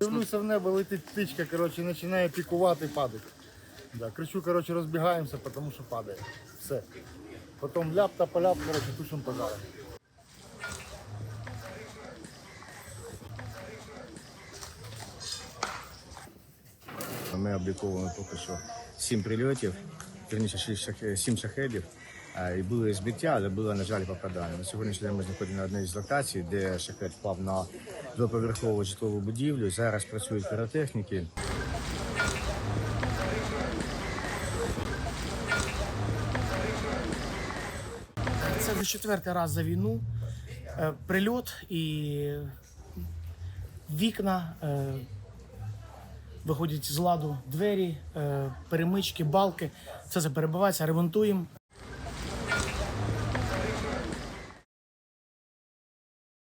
Дивлюся в небо, летить птичка, коротше, починає пікувати, падати. Да, кричу, коротше, розбігаємося, тому що падає. Все. Потім ляп та поляп, коротше, тушимо пожари. Ми обліковуємо поки що сім прильотів, вірніше шість сім шахедів. І були збиття, але було, на жаль, попадання. На сьогоднішній день ми знаходимо на одній з локацій, де шахет впав на двоповерхову житлову будівлю. Зараз працюють піротехніки. Це вже четвертий раз за війну. Е, Прильот і вікна, е, виходять з ладу двері, е, перемички, балки. Все це перебувається, ремонтуємо.